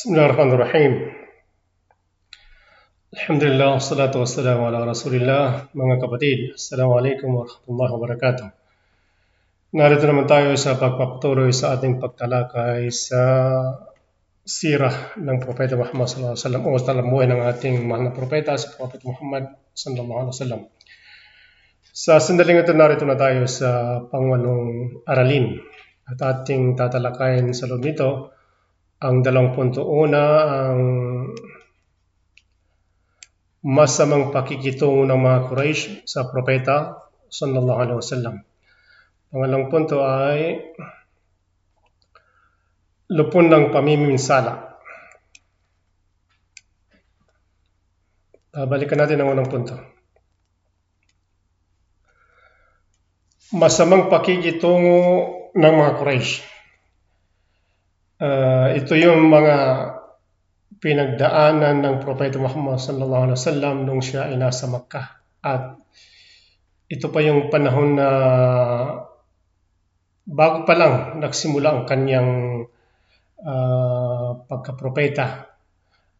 بسم الله الرحمن الرحيم Alhamdulillah, wassalatu wassalamu ala rasulillah Mga kapatid, Assalamualaikum warahmatullahi wabarakatuh Narito naman tayo sa pagpapatuloy sa ating pagtalakay sa sirah ng Propeta Muhammad sallallahu alaihi wasallam o talamuhay ng ating mahal na propeta si Propeta Muhammad sallallahu alaihi wasallam. Sa sandaling ito narito na tayo sa pangwalong aralin at ating tatalakayin sa loob nito ang dalawang punto. Una, ang masamang pakikitungo ng mga Quraysh sa propeta sallallahu alaihi wasallam. Pangalawang punto ay lupon ng pamiminsala. Babalikan natin ang unang punto. Masamang pakikitungo ng mga Quraysh. Uh, ito yung mga pinagdaanan ng Propeta Muhammad sallallahu alaihi wasallam nung siya ay nasa Makkah. At ito pa yung panahon na bago pa lang nagsimula ang kanyang uh, pagkapropeta.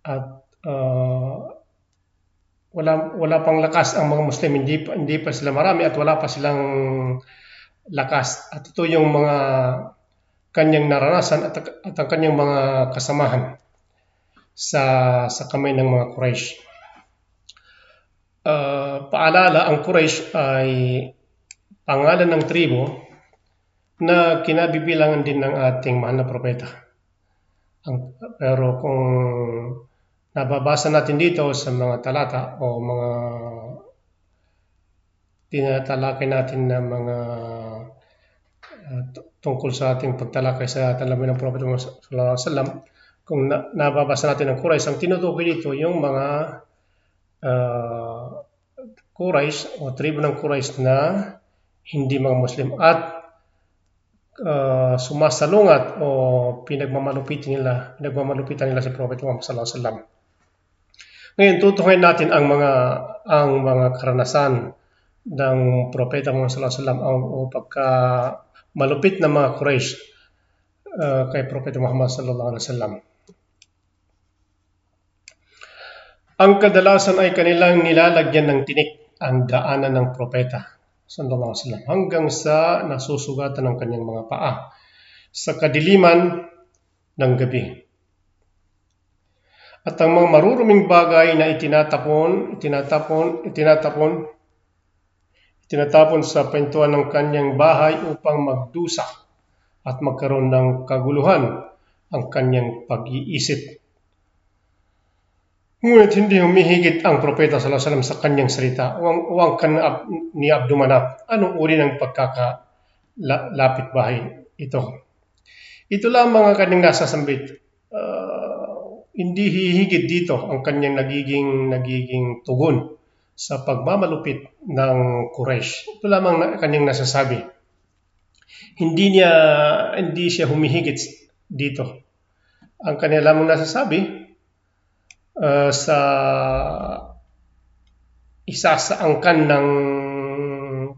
At uh, wala wala pang lakas ang mga Muslim, hindi hindi pa sila marami at wala pa silang lakas. At ito yung mga kanyang naranasan at, at ang kanyang mga kasamahan sa sa kamay ng mga Quraysh. Uh, paalala, ang Quraysh ay pangalan ng tribo na kinabibilangan din ng ating mahal na propeta. Ang, pero kung nababasa natin dito sa mga talata o mga tinatalakay natin na mga uh, tungkol sa ating pagtalakay sa talamin ng Propeta Sallallahu Alaihi Wasallam, kung na, nababasa natin ang Quraysh, ang tinutukoy dito yung mga uh, Quraysh o tribo ng Quraysh na hindi mga Muslim at uh, sumasalungat o pinagmamalupitan nila, pinagmamalupitan nila si Prophet Muhammad sallallahu alaihi wasallam. Ngayon tutukoyin natin ang mga ang mga karanasan ng Propeta Muhammad sallallahu alaihi wasallam o pagka malupit na mga Quraysh uh, kay Propeta Muhammad sallallahu alaihi wasallam. Ang kadalasan ay kanilang nilalagyan ng tinik ang daanan ng propeta sallallahu alaihi wasallam hanggang sa nasusugatan ng kanyang mga paa sa kadiliman ng gabi. At ang mga maruruming bagay na itinatapon, itinatapon, itinatapon, itinatapon sa pintuan ng kanyang bahay upang magdusa at magkaroon ng kaguluhan ang kanyang pag-iisip Ngunit hindi humihigit ang propeta sallallahu sa kanyang salita. Uwang, uwang kan ni Abdumanap. Anong uri ng pagkakalapit bahay ito? Ito lang mga kanyang nasasambit. Uh, hindi hihigit dito ang kanyang nagiging nagiging tugon sa pagmamalupit ng Quraysh. Ito lamang na, kanyang nasasabi. Hindi niya hindi siya humihigit dito. Ang kanya lamang nasasabi, uh, sa isa sa angkan ng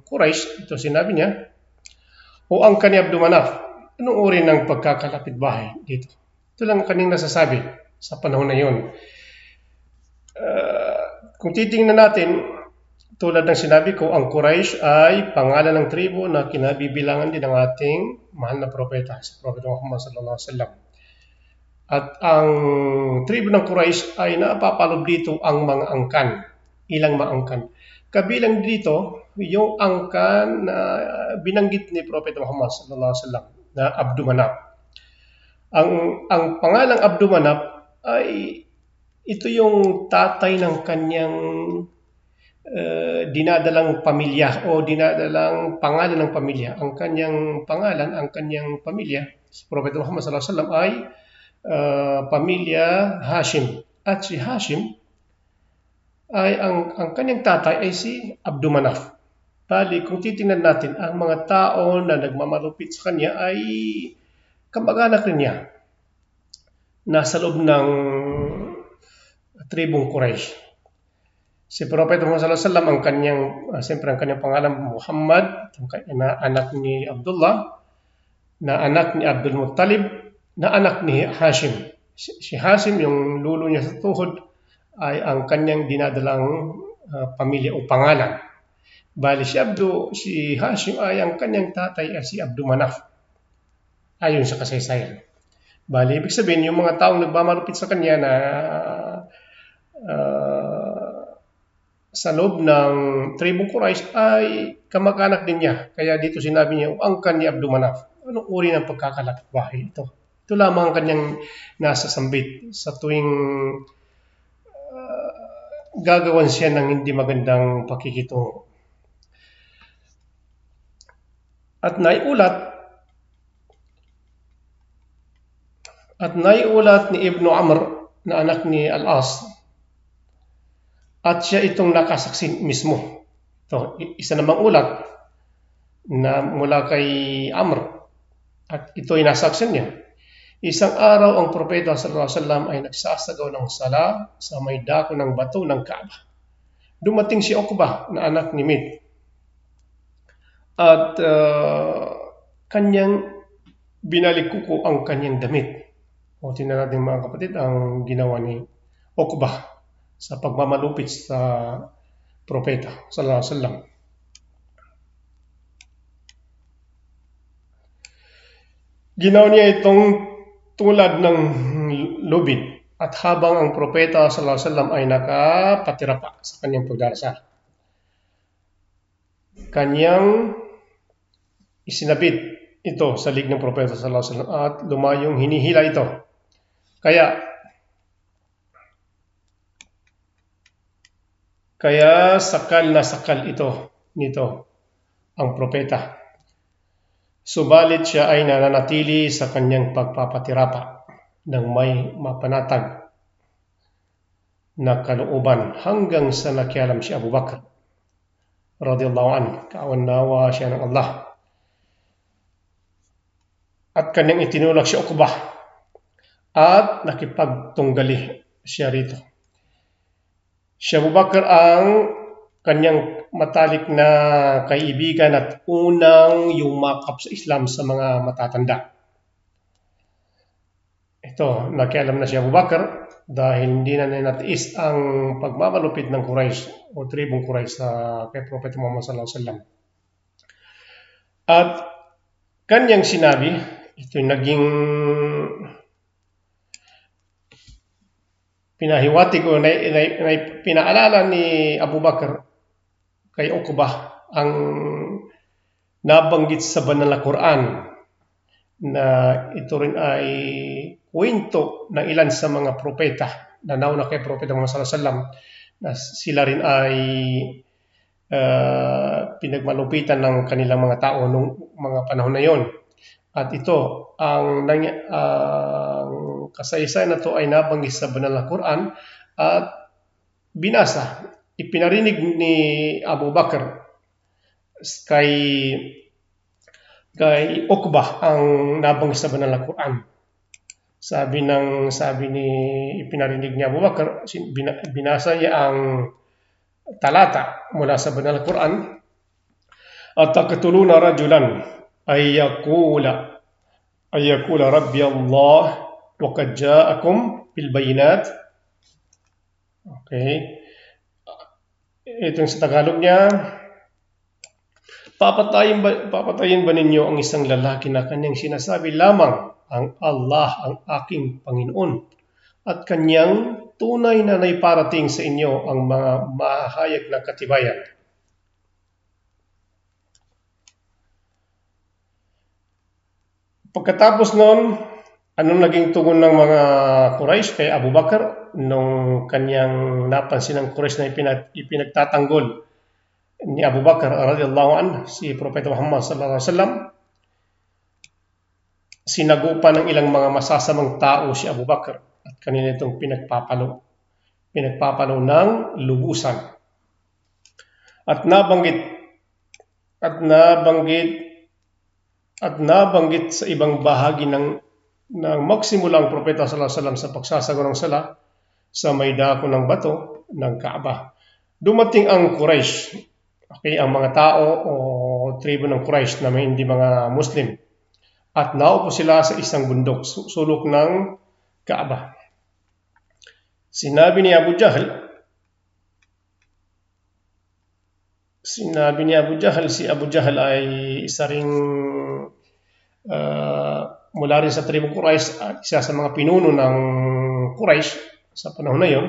Quraysh, ito sinabi niya, o ang ni Abdumanaf, anong uri ng pagkakalapit bahay dito? Ito lang kaning nasasabi sa panahon na yun. Uh, kung titingnan natin, tulad ng sinabi ko, ang Quraysh ay pangalan ng tribo na kinabibilangan din ng ating mahal na propeta, si Propeta Muhammad sallallahu alaihi wasallam. At ang tribo ng Quraysh ay napapalob dito ang mga angkan, ilang maangkan. Kabilang dito, yung angkan na binanggit ni Prophet Muhammad sallallahu alaihi wasallam na Abdumanap. Ang ang pangalang Abdumanap ay ito yung tatay ng kanyang uh, dinadalang pamilya o dinadalang pangalan ng pamilya. Ang kanyang pangalan, ang kanyang pamilya, si Prophet Muhammad sallallahu alaihi wasallam ay uh, pamilya Hashim. At si Hashim ay ang, ang kanyang tatay ay si Abdumanaf. Bali, kung titingnan natin, ang mga tao na nagmamalupit sa kanya ay kamag-anak rin niya. Nasa loob ng tribong Quraysh. Si Prophet Muhammad sallallahu ang kanyang uh, siyempre ang kanyang pangalan Muhammad, na anak ni Abdullah, na anak ni Abdul Muttalib, na anak ni Hashim. Si si Hasim, yung lulo niya sa tuhod, ay ang kanyang dinadalang ah, pamilya o pangalan. Bali si Abdu, si Hashim ay ang kanyang tatay ay si Abdu Manaf. Ayon sa kasaysayan. Bali, ibig sabihin, yung mga taong nagmamalupit sa kanya na ah, sa loob ng tribong Quraysh ay kamag-anak din niya. Kaya dito sinabi niya, ang kanya Abdu Manaf. Anong uri ng pagkakalakbahay ito? Ito lamang ang kanyang nasa sambit sa tuwing ah, gagawan siya ng hindi magandang pakikitungo. At naiulat at naiulat ni Ibnu Amr na anak ni Al-As at siya itong nakasaksi mismo. I- isa namang ulat na mula kay Amr at ito ay nasaksi niya. Isang araw ang propeta sallallahu alaihi wasallam ay nagsasagaw ng sala sa may dako ng bato ng Kaaba. Dumating si Uqbah na anak ni Mid at ah, kanyang binalikuko ang kanyang damit. O tingnan natin mga kapatid ang ginawa ni Uqbah sa pagmamalupit sa propeta sallallahu alaihi wasallam. Ginawa niya itong tulad ng lubid at habang ang propeta sallallahu alaihi wasallam ay nakapatira pa sa kanyang pagdarasal. Kanyang isinabit ito sa lig ng propeta sallallahu alaihi wasallam at lumayong hinihila ito. Kaya kaya sakal na sakal ito nito ang propeta. Subalit siya ay nananatili sa kanyang pagpapatirapa ng may mapanatag na kalooban hanggang sa nakialam si Abu Bakr radiyallahu an kaawanawa siya ng Allah at kanyang itinulak si Uqbah at nakipagtunggali siya rito. Si Abu Bakr ang kanyang matalik na kaibigan at unang yumakap sa Islam sa mga matatanda. Ito, nakialam na si Abu Bakr dahil hindi na natiis ang pagmamalupit ng Quraysh o tribong Quraysh sa kay Propeta Muhammad sallallahu alaihi wasallam. At kanyang sinabi, ito naging pinahiwatig o na, na, na, pinaalala ni Abu Bakr kay Uqbah ang nabanggit sa banal na Quran na ito rin ay kwento ng ilan sa mga propeta na nauna kay Propeta Muhammad sallallahu na sila rin ay uh, pinagmalupitan ng kanilang mga tao nung mga panahon na yon. At ito, ang, ang kasaysayan na ito ay nabanggit sa banal na Quran at binasa. Ipinarinig ni Abu Bakr kay kay Uqbah ang nabanggit sa banal na Quran. Sabi ng sabi ni ipinarinig ni Abu Bakr, binasa niya ang talata mula sa banal na Quran at taqtuluna rajulan ay yaqula ay yaqula rabbi Allah wa qad ja'akum bil bayinat okay itong sa Tagalog niya. Papatayin ba, papatayin ba ninyo ang isang lalaki na kanyang sinasabi lamang ang Allah ang aking Panginoon at kanyang tunay na naiparating sa inyo ang mga mahayag na katibayan. Pagkatapos noon, anong naging tugon ng mga Quraysh kay Abu Bakr nung kanyang napansin ng Quraysh na ipinag, ipinagtatanggol ni Abu Bakr radiyallahu an si Propeta Muhammad sallallahu alaihi wasallam? Sinagupa ng ilang mga masasamang tao si Abu Bakr at kanila itong pinagpapalo pinagpapalo ng lubusan. At nabanggit at nabanggit at nabanggit sa ibang bahagi ng magsimula ang propeta sallallahu alaihi wasallam sa pagsasagawa ng sala sa may dako ng bato ng Kaaba. Dumating ang Quraysh, okay, ang mga tao o tribo ng Quraysh na may hindi mga Muslim. At naupo sila sa isang bundok, sulok ng Kaaba. Sinabi ni Abu Jahl, sinabi ni Abu Jahl, si Abu Jahl ay isa ring uh, mula rin sa tribong Quraysh at isa sa mga pinuno ng Quraysh sa panahon na yon.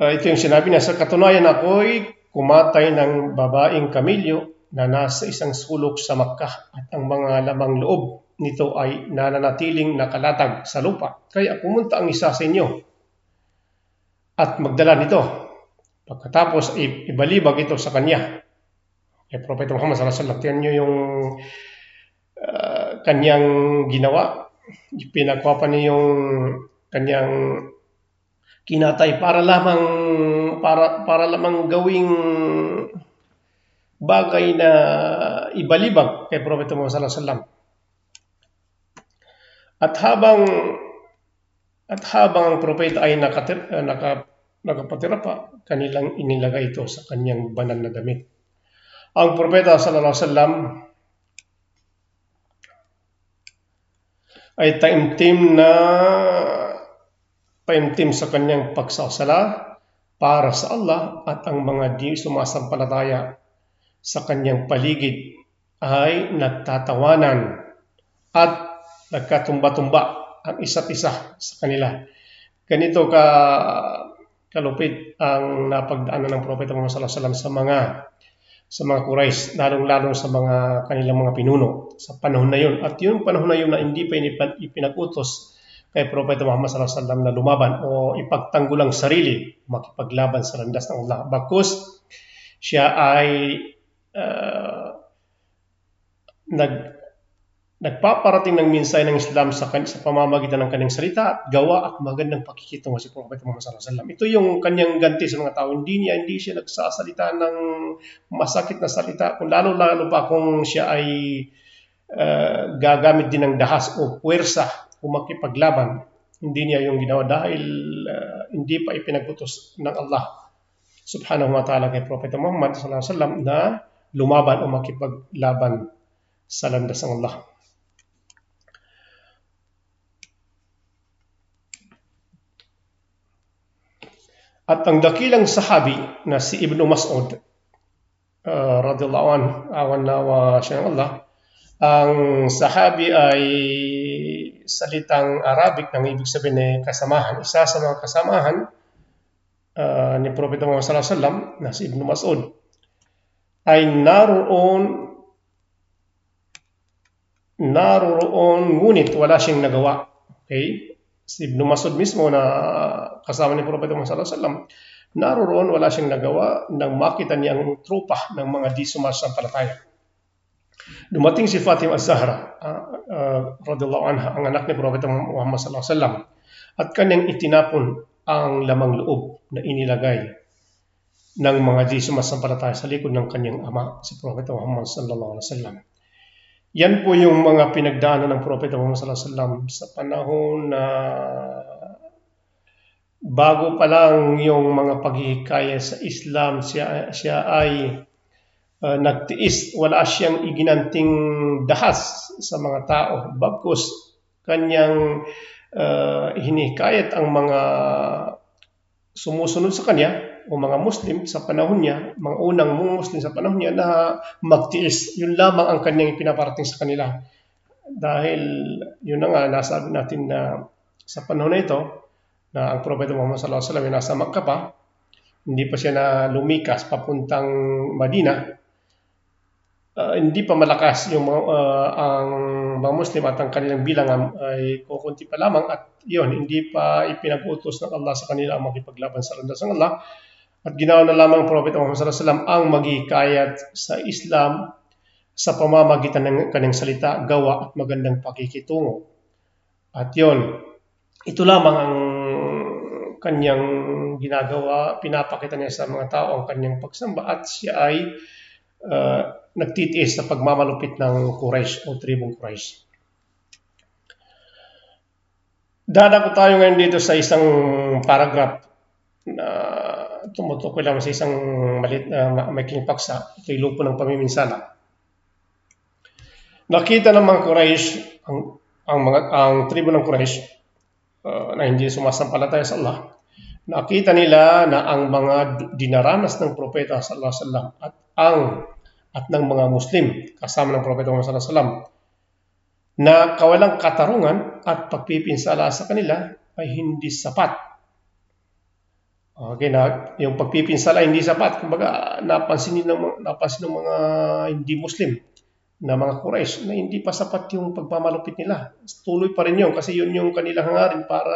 Uh, ito yung sinabi niya, sa katunayan ako'y kumatay ng babaeng kamilyo na nasa isang sulok sa Makkah at ang mga lamang loob nito ay nananatiling nakalatag sa lupa. Kaya pumunta ang isa sa inyo at magdala nito Pagkatapos, ibalibag ito sa kanya. Kay Propeta Muhammad sallallahu alaihi wasallam, niyo yung uh, kanyang ginawa. Pinagpapa niya yung kanyang kinatay para lamang para para lamang gawing bagay na ibalibag kay Propeta Muhammad sallallahu alaihi wasallam. At habang at habang ang propeta ay nakatir, naka, nakapatira pa, kanilang inilagay ito sa kanyang banal na damit. Ang propeta sallallahu alaihi wasallam ay taimtim na taimtim sa kanyang pagsasala para sa Allah at ang mga di sumasampalataya sa kanyang paligid ay nagtatawanan at nagkatumba-tumba ang isa't isa sa kanila. Ganito ka kalupit ang napagdaanan ng Propeta Muhammad sallallahu alaihi wasallam sa mga sa mga Quraysh, lalong-lalo sa mga kanilang mga pinuno sa panahon na yun. At yung panahon na yun na hindi pa ipinagutos kay Propeta Muhammad sallallahu alaihi wasallam na lumaban o ipagtanggol ang sarili, makipaglaban sa landas ng Allah. Bakos siya ay uh, nag nagpaparating ng minsay ng Islam sa, sa pamamagitan ng kanyang salita at gawa at magandang pakikitungo si Prophet Muhammad sallallahu alaihi wasallam. Ito yung kanyang ganti sa mga tao. Hindi niya hindi siya nagsasalita ng masakit na salita kung lalo-lalo pa kung siya ay uh, gagamit din ng dahas o puwersa o makipaglaban. Hindi niya yung ginawa dahil uh, hindi pa ipinagputos ng Allah subhanahu wa ta'ala kay Prophet Muhammad sallallahu alaihi wasallam na lumaban o makipaglaban sa landas ng Allah. At ang dakilang sahabi na si Ibn Mas'ud, uh, radiyallahu an, awan nawa siya ng Allah, ang sahabi ay salitang Arabic ng ibig sabihin ay kasamahan. Isa sa mga kasamahan uh, ni Propeta Muhammad sallallahu alaihi wasallam na si Ibn Mas'ud ay naroon naroon ngunit wala siyang nagawa. Okay? Si Ibn Masud mismo na kasama ni Propeta Muhammad wasallam, naroon wala siyang nagawa nang makita niya ang trupa ng mga di sumasampalataya. Dumating si Fatima az-Zahra, uh, uh, radiyallahu anha, ang anak ni Propeta Muhammad wasallam, at kanyang itinapon ang lamang loob na inilagay ng mga di sumasampalataya sa likod ng kanyang ama, si Propeta Muhammad sallallahu alaihi wasallam. Yan po yung mga pinagdaanan ng Propeta Muhammad sallallahu alaihi wasallam sa panahon na bago pa lang yung mga paghihikaya sa Islam, siya, siya ay uh, nagtiis. Wala siyang iginanting dahas sa mga tao. Bagkus kanyang uh, hinikayat ang mga sumusunod sa kanya o mga Muslim sa panahon niya, mga unang mga Muslim sa panahon niya na magtiis. Yun lamang ang kanyang pinaparating sa kanila. Dahil yun na nga, nasabi natin na sa panahon na ito, na ang Propeta Muhammad sallallahu alaihi wasallam nasa Makkah pa, hindi pa siya na lumikas papuntang Madina, uh, hindi pa malakas yung uh, ang mga Muslim at ang kanilang bilang ay kukunti pa lamang at yun, hindi pa ipinag-utos ng Allah sa kanila ang makipaglaban sa landas ng Allah at ginawa na lamang Prophet Muhammad wasallam ang magikayat sa Islam sa pamamagitan ng kanyang salita, gawa at magandang pakikitungo. At yon, ito lamang ang kanyang ginagawa, pinapakita niya sa mga tao ang kanyang pagsamba at siya ay uh, nagtitiis sa pagmamalupit ng Quraysh o tribong Quraysh. Dadako tayo ngayon dito sa isang paragraph na tumutukoy lang sa isang malit na uh, maikling paksa. Ito'y lupo ng pamiminsala. Nakita ng mga Quraysh ang ang mga ang tribo ng Quraysh uh, na hindi sumasampalataya sa Allah, nakita nila na ang mga dinaranas ng propeta sallallahu alaihi wasallam at ang at ng mga Muslim kasama ng propeta Muhammad sallallahu alaihi wasallam na kawalang katarungan at pagpipinsala sa kanila ay hindi sapat Okay na, yung pagpipinsala hindi sapat. Kumbaga, napansin ng, napansin ng mga hindi Muslim na mga Quraysh na hindi pa sapat yung pagpamalupit nila. Tuloy pa rin yun kasi yun yung kanilang hangarin para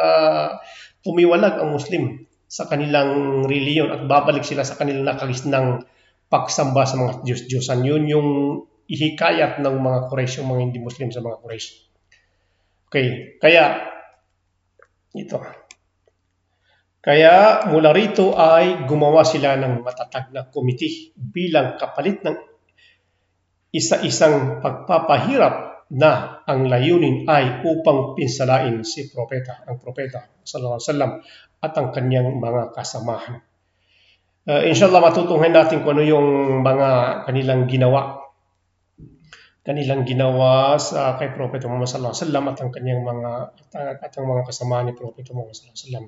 tumiwalag ang Muslim sa kanilang reliyon at babalik sila sa kanilang nakagisnang pagsamba sa mga Diyos-Diyosan. Yun yung ihikayat ng mga Quraysh, yung mga hindi Muslim sa mga Quraysh. Okay, kaya ito. Kaya mula rito ay gumawa sila ng matatag na komite bilang kapalit ng isa-isang pagpapahirap na ang layunin ay upang pinsalain si propeta, ang propeta sallallahu alaihi wasallam at ang kanyang mga kasamahan. Uh, inshallah matutunghayan natin kung ano yung mga kanilang ginawa kanilang ginawa sa kay Propeta Muhammad sallallahu alaihi wasallam at ang kanyang mga at, at ang mga kasama ni Propeta Muhammad sallallahu alaihi wasallam.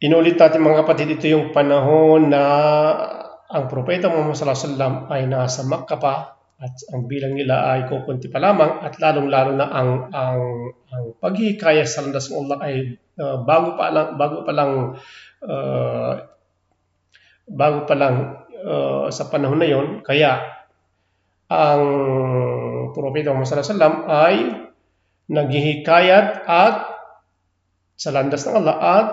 Inulit natin mga kapatid, ito yung panahon na ang propeta Muhammad wasallam ay nasa Makkah pa at ang bilang nila ay kukunti pa lamang at lalong-lalo na ang ang ang paghihikayat sa landas ng Allah ay uh, bago pa lang bago pa lang uh, bago pa lang uh, sa panahon na yon kaya ang propeta Muhammad sallallahu alaihi wasallam ay naghihikayat at sa landas ng Allah at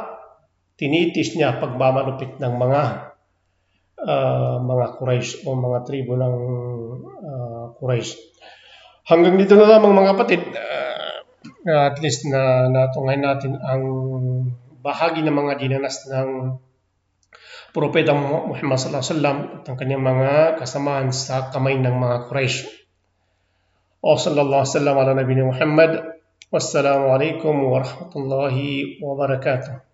tinitis niya pagmamalupit ng mga uh, mga Quraysh o mga tribo ng uh, Quraysh. Hanggang dito na lamang mga kapatid, uh, at least na natungay natin ang bahagi ng mga dinanas ng Propeta Muhammad sallallahu alaihi wasallam at ang kanyang mga kasamaan sa kamay ng mga Quraysh. O sallallahu alaihi wasallam ala nabi Muhammad. Wassalamu alaikum warahmatullahi wabarakatuh.